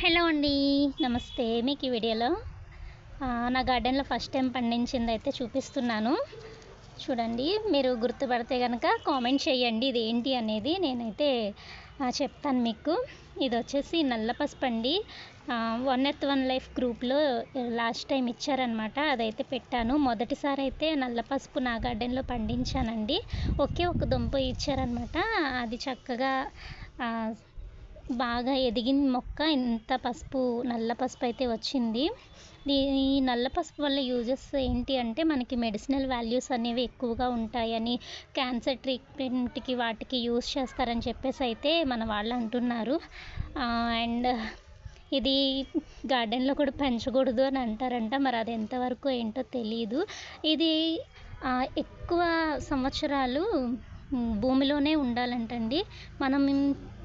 Hello అండి నమస్తే. మీకు ఈ వీడియోలో నా గార్డెన్లో ఫస్ట్ టైం పండించింది అయితే చూపిస్తున్నాను. చూడండి మీరు గుర్తుపడితే కనుక కామెంట్ చేయండి ఇది ఏంటి అనేది నేనైతే చెప్తాను మీకు. ఇది వచ్చేసి నల్ల పసుపు అండి. వన్ ఎర్త్ వన్ లైఫ్ గ్రూప్లో లాస్ట్ టైం ఇచ్చారనమాట అదైతే పెట్టాను. మొదటిసారి అయితే నల్ల పసుపు నా గార్డెన్లో పండించానండి. ఒకే ఒక దుంప ఇచ్చారనమాట అది చక్కగా బాగా ఎదిగిన మొక్క ఇంత పసుపు నల్ల పసుపు అయితే వచ్చింది. దీని ఈ నల్ల పసుపు వల్ల యూజెస్ ఏంటి అంటే మనకి మెడిసినల్ వాల్యూస్ అనేవి ఎక్కువగా ఉంటాయని క్యాన్సర్ ట్రీట్మెంట్కి వాటికి యూజ్ చేస్తారని చెప్పేసి అయితే మన వాళ్ళు అంటున్నారు. అండ్ ఇది గార్డెన్లో కూడా పెంచకూడదు అని అంటారంట. మరి అది ఎంతవరకు ఏంటో తెలియదు ఇది ఎక్కువ సంవత్సరాలు భూమిలోనే ఉండాలంటండి. మనం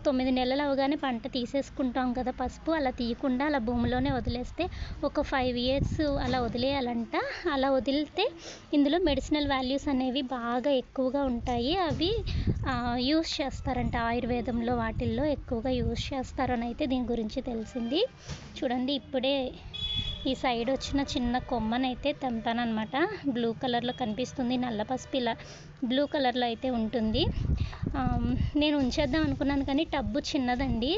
తొమ్మిది నెలలు అవగానే పంట తీసేసుకుంటాం కదా పసుపు అలా తీయకుండా అలా భూమిలోనే వదిలేస్తే ఒక ఫైవ్ ఇయర్స్ అలా వదిలేయాలంట. అలా వదిలితే ఇందులో మెడిసినల్ వాల్యూస్ అనేవి బాగా ఎక్కువగా ఉంటాయి. అవి యూస్ చేస్తారంట ఆయుర్వేదంలో వాటిల్లో ఎక్కువగా యూస్ చేస్తారని అయితే దీని గురించి తెలిసింది. చూడండి ఇప్పుడే ఈ సైడ్ వచ్చిన చిన్న కొమ్మనైతే తెంపానమాట బ్లూ కలర్లో కనిపిస్తుంది నల్ల పసుపు ఇలా బ్లూ కలర్లో అయితే ఉంటుంది. నేను ఉంచేద్దాం అనుకున్నాను కానీ టబ్బు చిన్నదండి.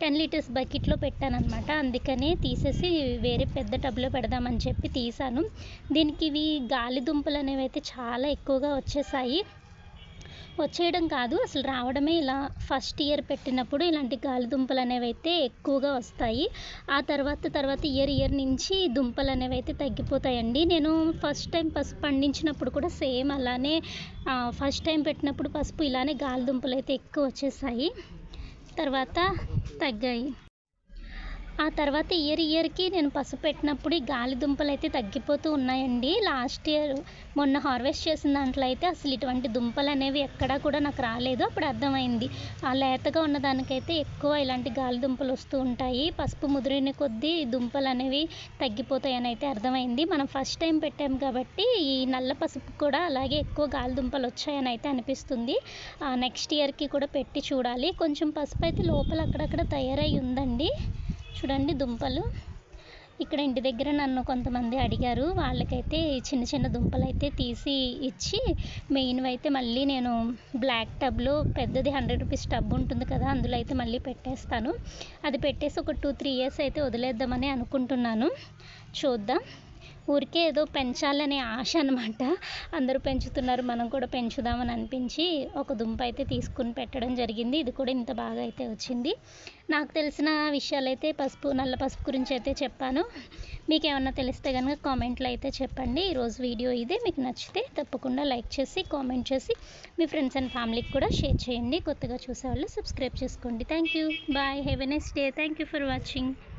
టెన్ లీటర్స్ బకెట్లో పెట్టానమాట అందుకని తీసేసి వేరే పెద్ద టబ్లో పెడదామని చెప్పి తీసాను. దీనికి ఇవి గాలి దుంపలు అనేవి అయితే చాలా ఎక్కువగా వచ్చేసాయి. వచ్చేయడం కాదు. అసలు రావడమే ఇలా ఫస్ట్ ఇయర్ పెట్టినప్పుడు ఇలాంటి గాలి దుంపలు అనేవి అయితే ఎక్కువగా వస్తాయి. ఆ తర్వాత తర్వాత ఇయర్ ఇయర్ నుంచి దుంపలు అనేవి అయితే తగ్గిపోతాయండి. నేను ఫస్ట్ టైం పసుపు పండించినప్పుడు కూడా సేమ్ అలానే ఫస్ట్ టైం పెట్టినప్పుడు పసుపు ఇలానే గాలి దుంపలు అయితే ఎక్కువ వచ్చేసాయి. తర్వాత తగ్గాయి. ఆ తర్వాత ఇయర్ ఇయర్కి నేను పసుపు పెట్టినప్పుడు ఈ గాలి దుంపలు అయితే తగ్గిపోతూ ఉన్నాయండి. లాస్ట్ ఇయర్ మొన్న హార్వెస్ట్ చేసిన దాంట్లో అయితే అసలు ఇటువంటి దుంపలు అనేవి ఎక్కడా కూడా నాకు రాలేదు. అప్పుడు అర్థమైంది. ఆ లేతగా ఉన్న దానికైతే ఎక్కువ ఇలాంటి గాలి దుంపలు వస్తూ ఉంటాయి. పసుపు ముదిరిన కొద్దీ దుంపలు అనేవి తగ్గిపోతాయని అయితే అర్థమైంది. మనం ఫస్ట్ టైం పెట్టాం కాబట్టి ఈ నల్ల పసుపు కూడా అలాగే ఎక్కువ గాలి దుంపలు వచ్చాయని అయితే అనిపిస్తుంది. నెక్స్ట్ ఇయర్కి కూడా పెట్టి చూడాలి. కొంచెం పసుపు అయితే లోపల అక్కడక్కడ తయారై ఉందండి. చూడండి దుంపలు. ఇక్కడ ఇంటి దగ్గర నన్ను కొంతమంది అడిగారు. వాళ్ళకైతే చిన్న చిన్న దుంపలు అయితే తీసి ఇచ్చి మెయిన్వి అయితే మళ్ళీ నేను బ్లాక్ టబ్లో పెద్దది హండ్రెడ్ రూపీస్ టబ్ ఉంటుంది కదా అందులో అయితే మళ్ళీ పెట్టేస్తాను. అది పెట్టేసి ఒక టూ త్రీ ఇయర్స్ అయితే వదిలేద్దామని అనుకుంటున్నాను. చూద్దాం. ఊరికే ఏదో పెంచాలనే ఆశ అనమాట అందరూ పెంచుతున్నారు మనం కూడా పెంచుదామని అనిపించి ఒక దుంప అయితే తీసుకుని పెట్టడం జరిగింది. ఇది కూడా ఇంత బాగా అయితే వచ్చింది. నాకు తెలిసిన విషయాలైతే పసుపు నల్ల పసుపు గురించి అయితే చెప్పాను. మీకు ఏమన్నా తెలిస్తే కనుక కామెంట్లో అయితే చెప్పండి. ఈరోజు వీడియో ఇదే. మీకు నచ్చితే తప్పకుండా లైక్ చేసి కామెంట్ చేసి మీ ఫ్రెండ్స్ అండ్ ఫ్యామిలీకి కూడా షేర్ చేయండి. కొత్తగా చూసేవాళ్ళు సబ్స్క్రైబ్ చేసుకోండి. Thank you. Bye. Have a next day. Thank you for watching.